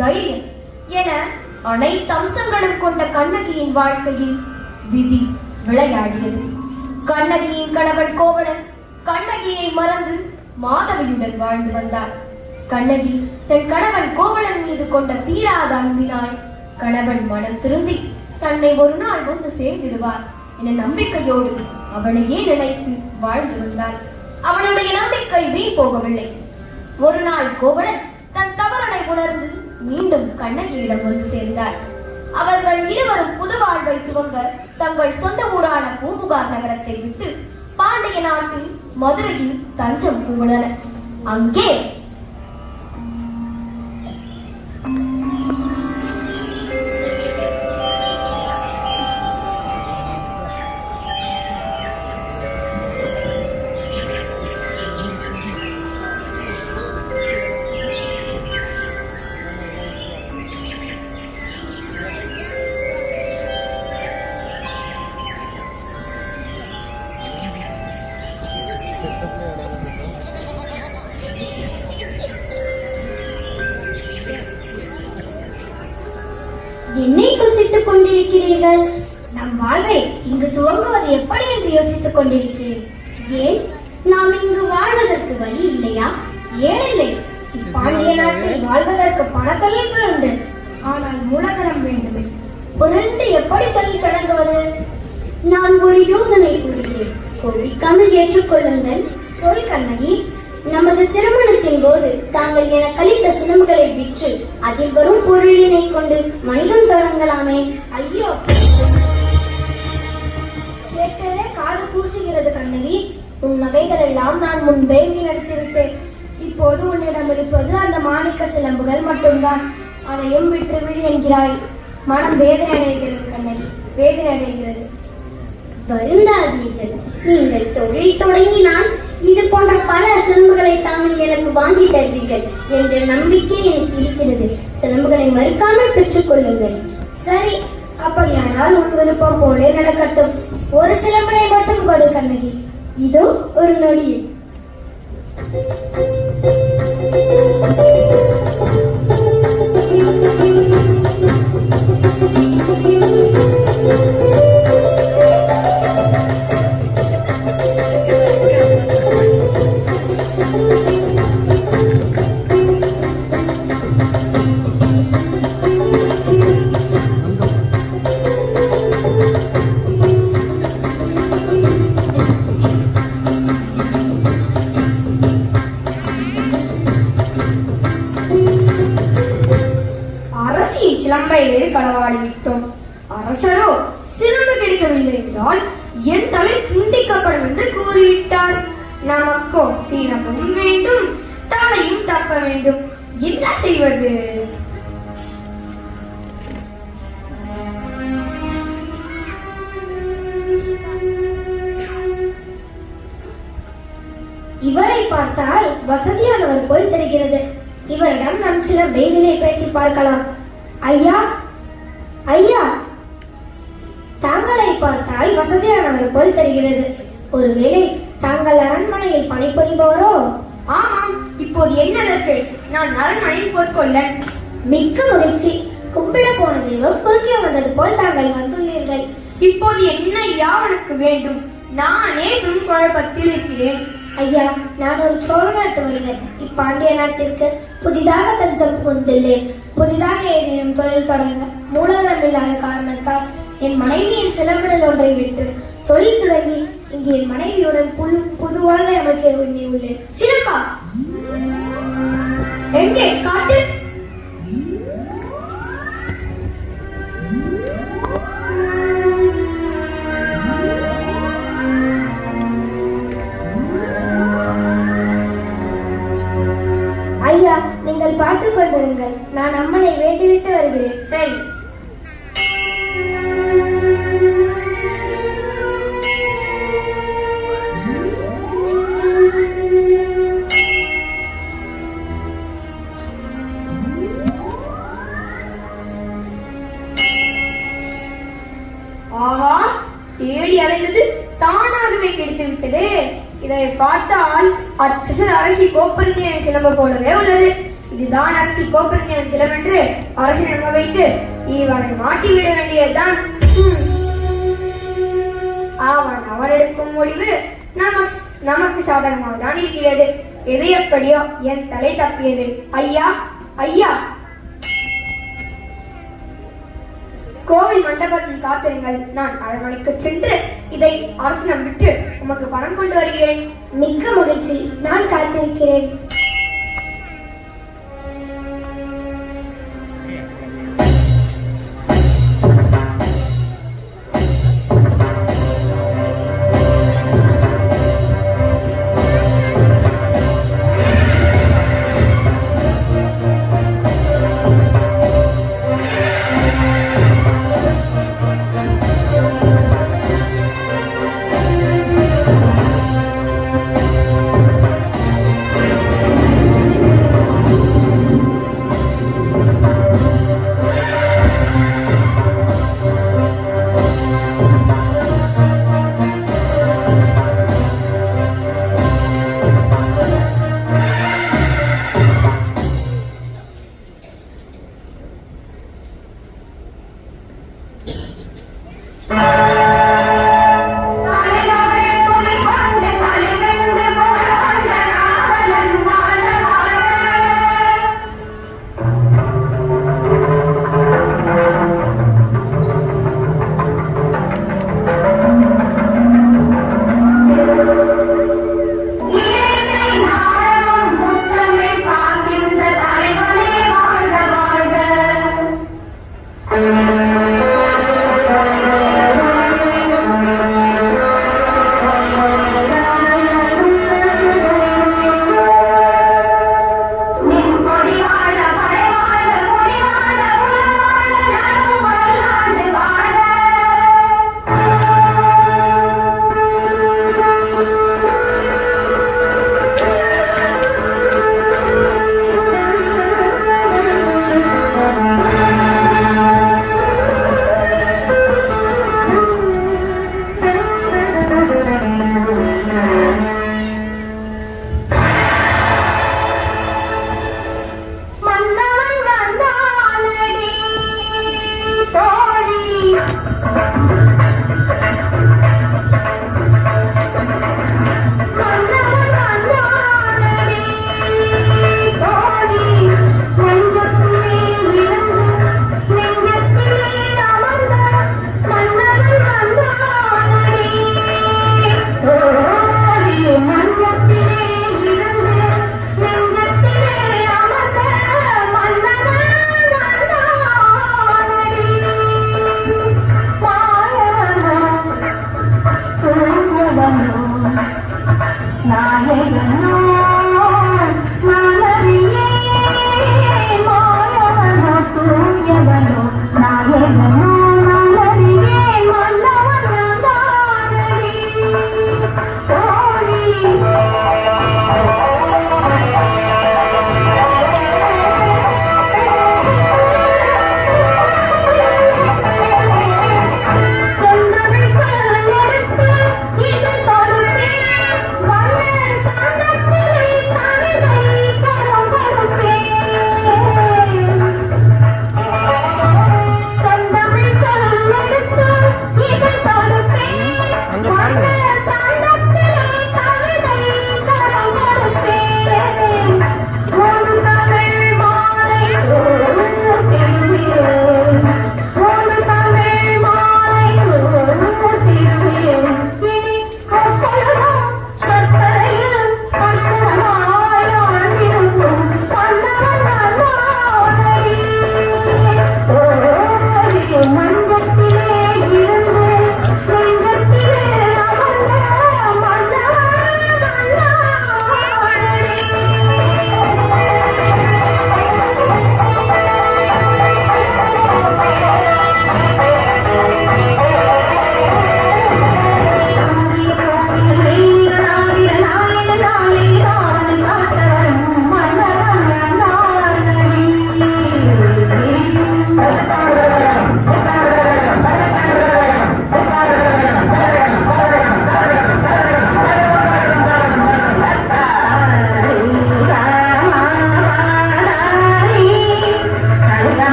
தைரியம் என அனைத்து அம்சங்களும் கொண்ட கண்ணகியின் வாழ்க்கையில் விதி விளையாடியது. கண்ணகியின் கணவன் கோவலன் கண்ணகியை மறந்து மாதவியுடன் வாழ்ந்து வந்தார். கண்ணகி தன் கணவன் கோவலன் மீது கொண்ட தீராத அன்பினால் கணவன் மனம் திருந்தி தன்னை ஒரு நாள் வந்து சேர்ந்திடுவார் என நம்பிக்கையோடு அவனையே நினைத்து வாழ்ந்து வந்தார். அவனுடைய நம்பிக்கை வீண் போகவில்லை. ஒரு நாள் கோவலன் தன் தவறனை உணர்ந்து மீண்டும் கண்ணகியிடம் வந்து சேர்ந்தார். அவர்கள் இருவரும் புது வாழ்வை துவங்க தங்கள் சொந்த ஊரான பூம்புகார் நகரத்தை விட்டு பாண்டிய நாட்டில் மதுரையில் தஞ்சம் புகுந்தனர். அங்கே ஒரு யோசனை கூறுகிறேன் கோபிக்காமல் ஏற்றுக்கொள்ளுங்கள். சொல் கண்ணகி நமது திருமணத்தின் போது தாங்கள் என கழித்த சிலம்புகளை விற்று அதில் வரும் பொருளினை கொண்டு மனிதம் தொடங்கலாமே. ஐயோ. கேட்டதே காடு பூசுகிறது கண்ணகி. உன் நகைகள் எல்லாம் நான் முன்பே வீணடித்திருப்பேன் இப்போது உன்னிடம் இருப்பது அந்த மாணிக்க சிலம்புகள் மட்டும்தான். அதையும் விற்றுவிடு என்கிறாய். மனம் வேதனை அடைகிறது கண்ணகி. வேதனை அடைகிறது. வருந்தாதீர்கள். நீங்கள் தொழில் தொடங்கினால் இது போன்ற பல சிலம்புகளை தாங்கள் எனக்கு வாங்கி தருவீர்கள் என்ற நம்பிக்கை எனக்கு இருக்கிறது. சிலம்புகளை மறுக்காமல் பெற்றுக்கொள்ளுங்கள் சரி அப்படியானால் உன் விருப்பம் போலே நடக்கட்டும். ஒரு சிலம்பனை மட்டும் கொடு கண்ணகி. இதோ ஒரு நொடியில். செய்வது? இவரை பார்த்தால் வசதியானவர் போல் தெரிகிறது. இவரிடம் நாம் சில வேதிலை பேசி பார்க்கலாம். ஐயா ஐயா. தாங்களை பார்த்தால் வசதியானவர் போல் தெரிகிறது. ஒருவேளை தாங்கள் அரண்மனையில் பணிபுரிபவரோ? ஆமாம் இப்போது என்ன இருக்கு நான் அரண்மனையில் பொற்கொள்ளன் மிக்க மகிழ்ச்சி. கும்பிட போன தெய்வம் குறுக்கே வந்தது போல் தாங்கள் வந்துள்ளீர்கள். இப்போது என்ன யாவனுக்கு வேண்டும்? நானே பெரும் குழப்பத்தில் இருக்கிறேன். ஐயா நான் ஒரு சோழ நாட்டு மனிதர் இப்பாண்டிய நாட்டிற்கு புதிதாக தஞ்சம் புகுந்துள்ளேன். புதிதாக ஏதேனும் தொழில் தொடங்க மூலதனம் இல்லாத காரணத்தால் என் மனைவியின் சிலம்பிடல் ஒன்றை விட்டு தொழில் தொடங்கி இங்கு என் மனைவியுடன் புது புது வாழ்வை அமைக்க எண்ணியுள்ளேன் சிலம்பா எங்கே? காட்டு. ஐயா நீங்கள் பார்த்துக் கொண்டிருங்கள். நான் அம்மனை வேண்டிவிட்டு வருகிறேன். சரி. தானாகவே கிடைத்து விட்டது இதை பார்த்தால் அச்சசல் அரசி கோப்பருத்திய சிலம்ப போலவே உள்ளது. இதுதான் அரசி கோபுரத்தின் சிலவென்று அரசு நம்ப வைத்து இவனை மாட்டி விட வேண்டியதுதான். அவன் அவன் எடுக்கும் முடிவு நமக்கு நமக்கு சாதகமாக தான் இருக்கிறது. எது எப்படியோ என் தலை தப்பியது. ஐயா ஐயா. கோவில் மண்டபத்தில் காத்திருங்கள். நான் அரண்மனைக்கு சென்று இதை அரசனம் விட்டு உமக்கு பணம் கொண்டு வருகிறேன். மிக்க மகிழ்ச்சி. நான் காத்திருக்கிறேன். నాయలను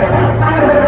Música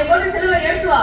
அவனை கொண்டு செல்வ எடுத்து வா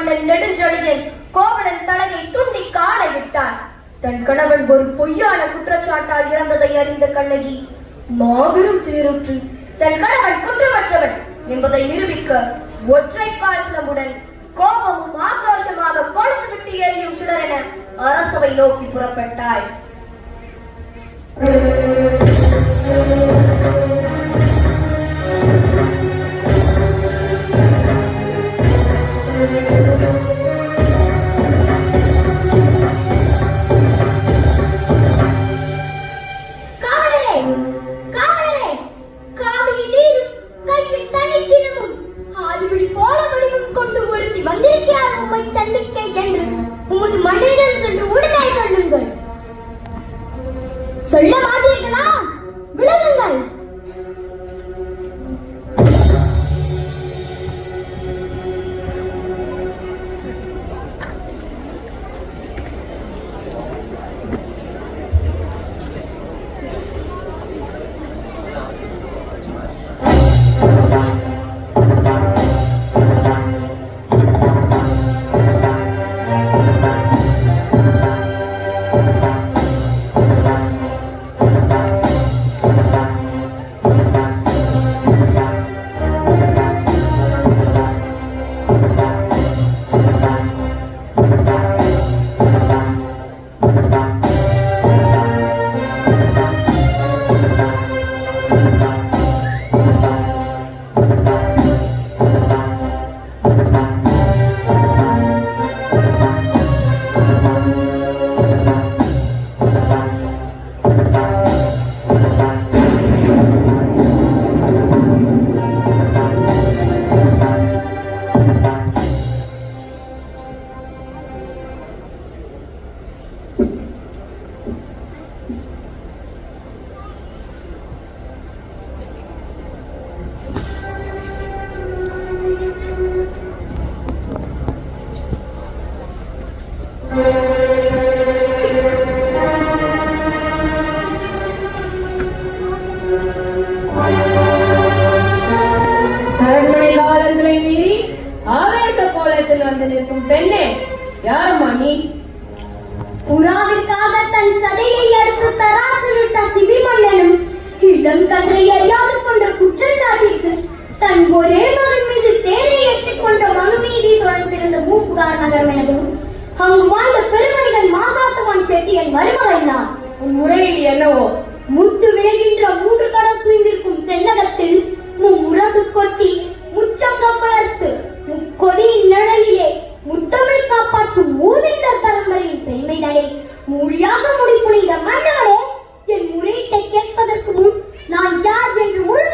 மன்னன் நெடுஞ்செழியன் கோவலன் தலையை துண்டி காண விட்டார் தன் கணவன் ஒரு பொய்யான குற்றச்சாட்டால் இறந்ததை அறிந்த கண்ணகி மாபெரும் தேருற்று தன் கணவன் குற்றமற்றவன் என்பதை நிரூபிக்க ஒற்றை கால்சமுடன் கோபமும் ஆக்ரோஷமாக கொழுந்து விட்டு எரியும் சுடரென அரசவை நோக்கி புறப்பட்டாய். இப்படி வந்திருக்கிறார் உம்மை சந்திக்க என்று உமது மனையிடம் சென்று உடனே சொல்லுங்கள். சொல்ல மாட்டீர்களா வந்து நிற்கும் பெண்ணே யாரம்மா நீ புறாவிற்காக தன் சதையை எடுத்து தராசு விட்ட சிபிமன்னனும் இளம் கன்றை அறியாது கொண்ட குற்றச்சாட்டிற்கு தன் ஒரே மகன் மீது தேரை ஏற்றிக் கொண்ட மனுநீதி சோழன் பிறந்த மூப்புகார் நகரம் எனதும் அங்கு வாழ்ந்த பெருமனிதன் மாசாத்துவான் செட்டியன் மருமகன் நான். உன் முறையீடு என்னவோ? முத்து விளைகின்ற மூன்று கடல் சூழ்ந்திருக்கும் தென்னகத்தில் மும்முரசு கொட்டி முச்சங்க வளர்த்து முக்கொடியின் நிழலிலே முத்தமிழ் காப்பாற்றும் மூவேந்தர் பரம்பரையின் பெருமைதானே? மொழியாக முடிப்புனைந்த மன்னவரே என் முறையீட்டை கேட்பதற்கு முன் நான் யார் என்று முழு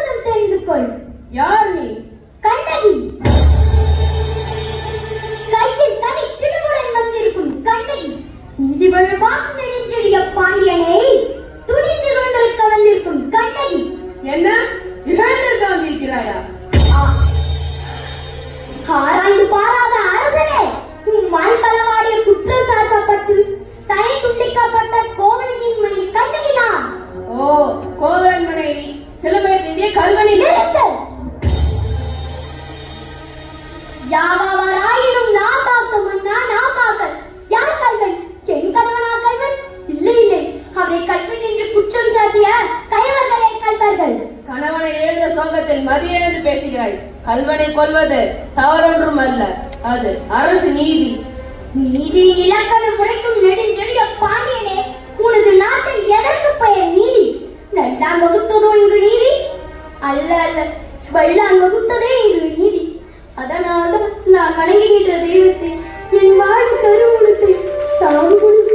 அல்ல. அது அரசு நீதி. நீதி இலக்கணம் முறைக்கும் நெடுஞ்செடிய பாண்டியனே உனது நாட்டில் எதற்கு பெயர் நீதி? நல்லான் வகுத்ததோ இங்கு நீதி? அல்ல அல்ல. வல்லான் வகுத்ததே இங்கு நீதி. அதனால நான் வணங்குகின்ற தெய்வத்தை என் வாழ் கருவுலத்தை சாவு கொடுத்து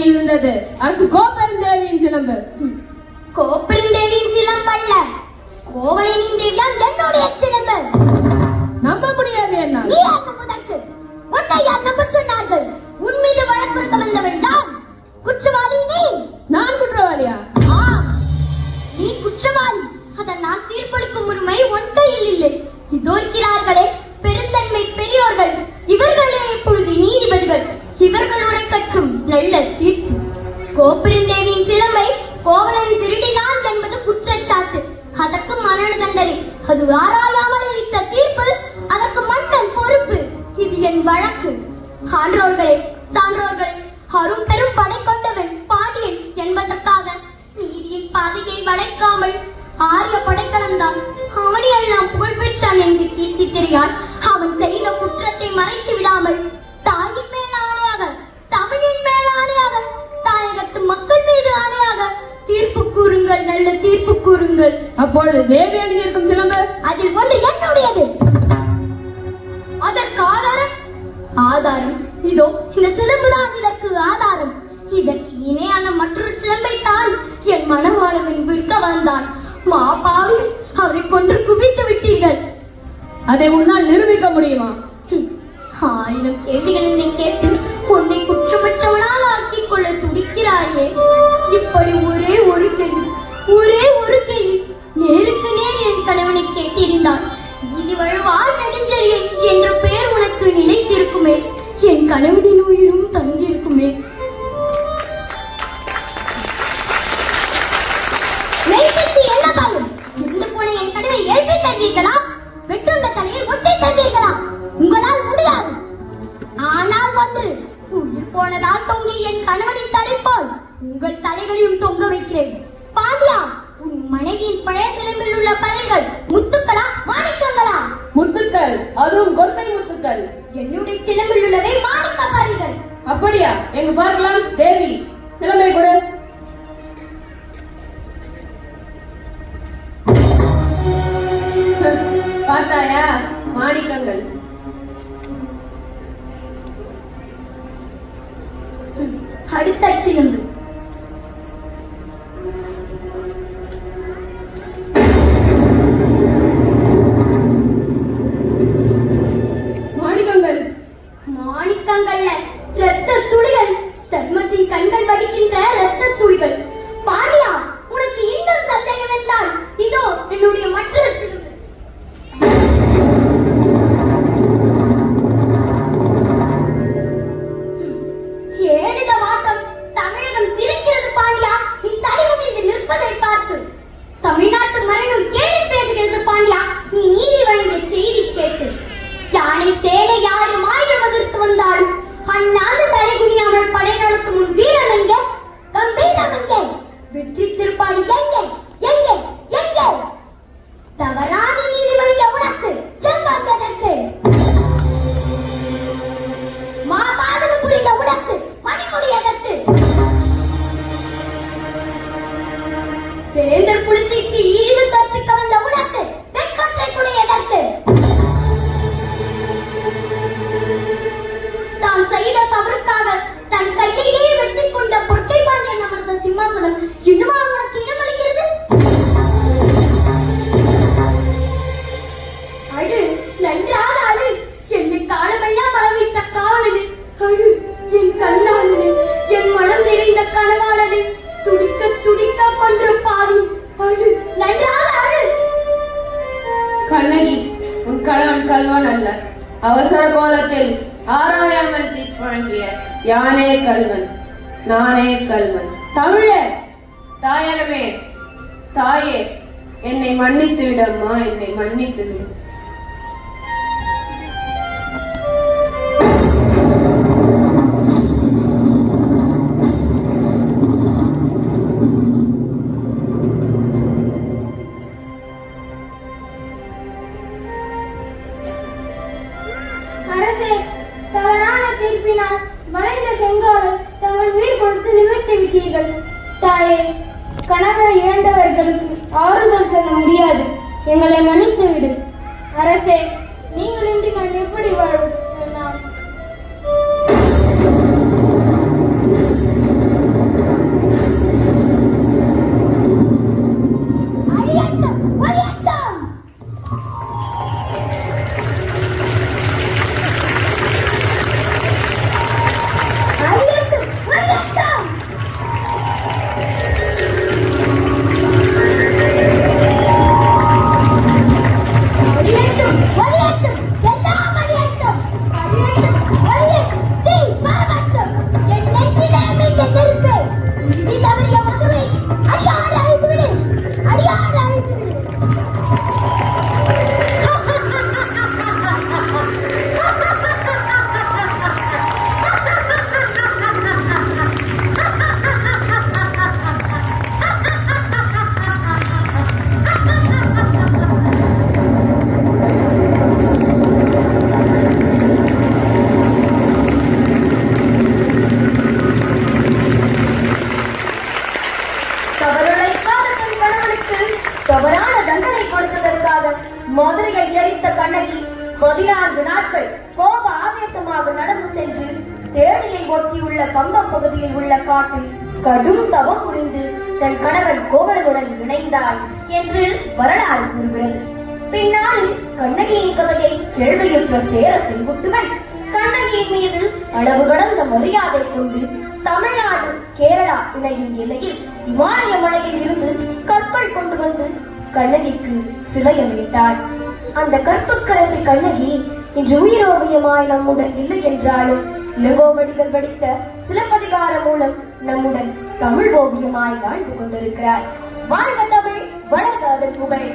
இருந்தது. அது கோபெருந்தேவியின் சிலம்பு. கோப்பெருந்தேவியின் சிலம்பல்ல கோவலனின் தேவியால் என்னுடைய சிலம்பு. நம்ப முடியாது என்ன நீ நம்புவதற்கு உன்னை யார் நம்ப சொன்னார்கள்? உன் மீது வழக்கு கொடுக்க நான். குற்றவாளி நீ. நான் குற்றவாளியா? நீ குற்றவாளி. அதை நான் தீர்ப்பளிக்கும் உரிமை உன் கையில் இல்லை. இதோ இருக்கிறார்களே பெருந்தன்மை பெரியோர்கள். இவர்களே இப்பொழுது நீதிபதிகள். இவர்கள் உரைக்கட்டும் நல்ல தீர்ப்பு. கோப்பெருந்தேவியின் சிலம்பை கோவலன் திருடினான் என்பது குற்றச்சாட்டு. அதை உன்னால் நிரூபிக்க முடியுமா? ஆயிரம் கேள்விகள் என்னை கேட்டு உன்னை குற்றமற்றவனால் ஆக்கிக் கொள்ள துடிக்கிறாயே. இப்படி ஒரே ஒரு கேள்வி ஒரே ஒரு கேள்வி. நேருக்கு நேர் என் கணவனை கேட்டிருந்தான். இது வழுவால் நெடுஞ்செழியன் என்ற பெயர் உனக்கு நிலைத்திருக்குமே. என் கணவனின் உயிரும் தங்கியிருக்குமே. என்ன பயம் இருந்து போன என் கனவை ஏற்றி தந்தீர்களா வந்து உயிர் போனதால் தொங்கிய என் கணவனின் தலை போல் உங்கள் தலைகளையும் தொங்க வைக்கிறேன். பாண்டியா உன் மனைவியின் பழைய சிலம்பில் உள்ள பறைகள் முத்துக்களா மாணிக்கங்களா? முத்துக்கள் அதுவும் கொற்கை முத்துக்கள். என்னுடைய சிலம்பில் உள்ளவை மாணிக்க பறைகள் அப்படியா? எங்க பார்க்கலாம் தேவி. சிலம்பை கொடு. பார்த்தாயா? மாணிக்கங்கள். அடுத்த எழுப்பினால் வளைந்த செங்கோலை தங்கள் உயிர் கொடுத்து நிமிர்த்தி விட்டீர்கள். தாயே கணவரை இழந்தவர்களுக்கு ஆறுதல் சொல்ல முடியாது. எங்களை மன்னித்து விடு அரசே தவம் புரிந்து தன் கணவன் கோவலனுடன் இணைந்தாள் என்று வரலாறு கூறுகிறது. பின்னாளில் கண்ணகியின் கதையை கேள்வியுற்ற சேர செங்குட்டுவன் கண்ணகியின் மீது அளவு கடந்த மரியாதை கொண்டு தமிழ்நாடு கேரளா இணையும் எல்லையில் இமாலய மலையில் இருந்து கற்கள் கொண்டு வந்து கண்ணகிக்கு சிலையமிட்டார் அந்த கற்புக்கரசி கண்ணகி இன்று உயிரோவியமாய் நம்முடன் இல்லை என்றாலும் இளங்கோவடிகள் படித்த சிலப்பதிகாரம் மூலம் நம்முடன் தமிழ் ஓவியமாய் வாழ்ந்து கொண்டிருக்கிறார் வாழ்க தமிழ் வளர்க அதன் புகழ்